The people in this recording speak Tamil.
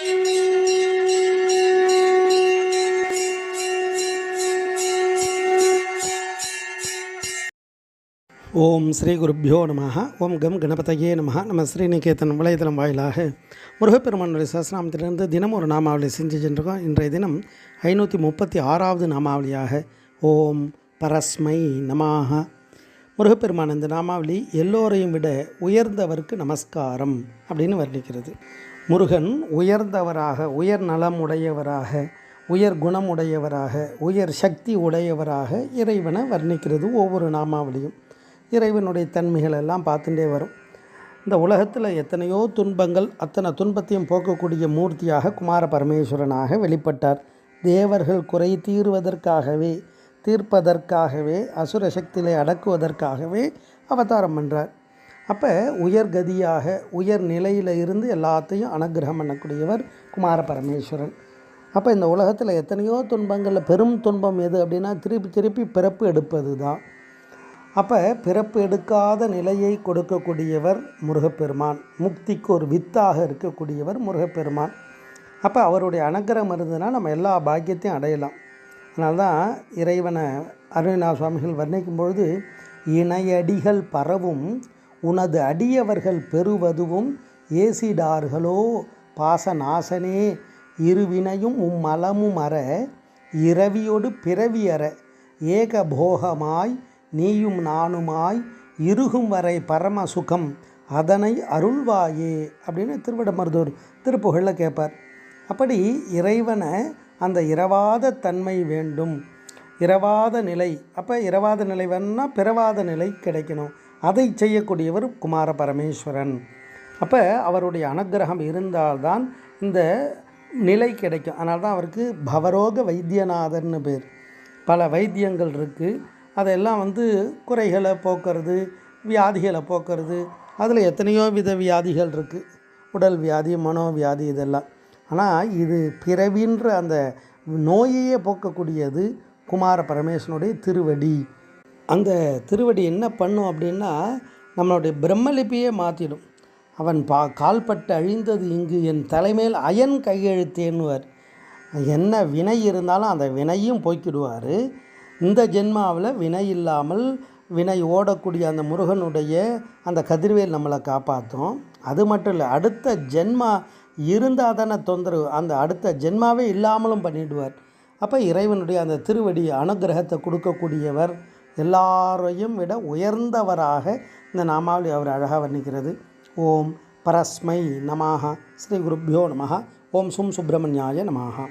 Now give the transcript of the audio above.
ஓம் ஸ்ரீ குருப்பியோ நம ஓம் கம் கணபதையே நம நம்ம ஸ்ரீநிகேதன் வலைதளம் வாயிலாக முருகப்பெருமானுடைய சஸ்ராமத்திலிருந்து தினம் ஒரு நாமாவளி செஞ்சு சென்றிருக்கோம். இன்றைய தினம் ஐநூற்றி முப்பத்தி ஆறாவது நாமாவளியாக ஓம் பரஸ்மை நமாக முருகப்பெருமான் இந்த நாமாவளி எல்லோரையும் விட உயர்ந்தவருக்கு நமஸ்காரம் அப்படின்னு வர்ணிக்கிறது. முருகன் உயர்ந்தவராக உயர் நலமுடையவராக உயர் குணமுடையவராக உயர் சக்தி உடையவராக இறைவனை வர்ணிக்கிறது ஒவ்வொரு நாமாவளியும். இறைவனுடைய தன்மைகள் எல்லாம் பார்த்துட்டே வரும். இந்த உலகத்தில் எத்தனையோ துன்பங்கள் அத்தனை துன்பத்தையும் போக்கக்கூடிய மூர்த்தியாக குமார பரமேஸ்வரனாக வெளிப்பட்டார். தேவர்கள் குறை தீர்வதற்காகவே தீர்ப்பதற்காகவே அசுர சக்திகளை அடக்குவதற்காகவே அவதாரம் பண்ணுறார் அப்போ உயர்கதியாக உயர் நிலையில் இருந்து எல்லாத்தையும் அனுகிரகம் பண்ணக்கூடியவர் குமார பரமேஸ்வரன். அப்போ இந்த உலகத்தில் எத்தனையோ துன்பங்களில் பெரும் துன்பம் எது அப்படின்னா திருப்பி திருப்பி பிறப்பு எடுப்பது தான் அப்போ பிறப்பு எடுக்காத நிலையை கொடுக்கக்கூடியவர் முருகப்பெருமான். முக்திக்கு ஒரு வித்தாக இருக்கக்கூடியவர் முருகப்பெருமான். அப்போ அவருடைய அனுகிரகம் இருந்ததுன்னா நம்ம எல்லா பாக்கியத்தையும் அடையலாம். அதனால தான் இறைவனை அருணா சுவாமிகள் வர்ணிக்கும் பொழுது இணையடிகள் பரவும் உனது அடியவர்கள் பெறுவதுவும் ஏசிடார்களோ? பாசநாசனே இருவினையும் உம்மலமும் அற இரவியொடு பிறவி அற ஏகபோகமாய் நீயும் நானுமாய் இருகும் வரை பரம சுகம் அதனை அருள்வாயே அப்படின்னு திருவிடமருதூர் திருப்புகழில் கேட்பார். அப்படி இறைவனை அந்த இரவாத தன்மை வேண்டும். இரவாத நிலை. அப்போ இரவாத நிலை வேணும்னா பிறவாத நிலை கிடைக்கணும். அதை செய்யக்கூடியவர் குமார பரமேஸ்வரன். அப்போ அவருடைய அனுக்கிரகம் இருந்தால்தான் இந்த நிலை கிடைக்கும். அதனால தான் அவருக்கு பவரோக வைத்தியநாதர்னு பேர். பல வைத்தியங்கள் இருக்குது அதெல்லாம் வந்து குறைகளை போக்குறது வியாதிகளை போக்குறது அதில் எத்தனையோ வித வியாதிகள் இருக்குது உடல் வியாதி மனோவியாதி இதெல்லாம். ஆனால் இது பிறவின்ற அந்த நோயையே போக்கக்கூடியது குமார பரமேஸ்வனுடைய திருவடி. அந்த திருவடி என்ன பண்ணும் அப்படின்னா நம்மளுடைய பிரம்மலிபியே மாற்றிடும் அவன் பா கால்பட்டு அழிந்தது இங்கு என் தலைமையில் அயன் கையெழுத்தேன்னுவார். என்ன வினை இருந்தாலும் அந்த வினையும் போய்க்கிடுவார். இந்த ஜென்மாவில் வினை இல்லாமல் வினை ஓடக்கூடிய அந்த முருகனுடைய அந்த கதிர்வேல் நம்மளை காப்பாற்றும். அது மட்டும் இல்லை அடுத்த ஜென்மா இருந்தால் தானே தொந்தரவு. அந்த அடுத்த ஜென்மாவே இல்லாமலும் பண்ணிடுவார். அப்போ இறைவனுடைய அந்த திருவடி அனுகிரகத்தை கொடுக்கக்கூடியவர் எல்லாரையும் விட உயர்ந்தவராக இந்த நாமாவளி அவர் அழகாக வர்ணிக்கிறது. ஓம் பரஸ்மை நமாக ஸ்ரீ குருப்பியோ நமக ஓம் சும் சுப்பிரமணியாய நமாக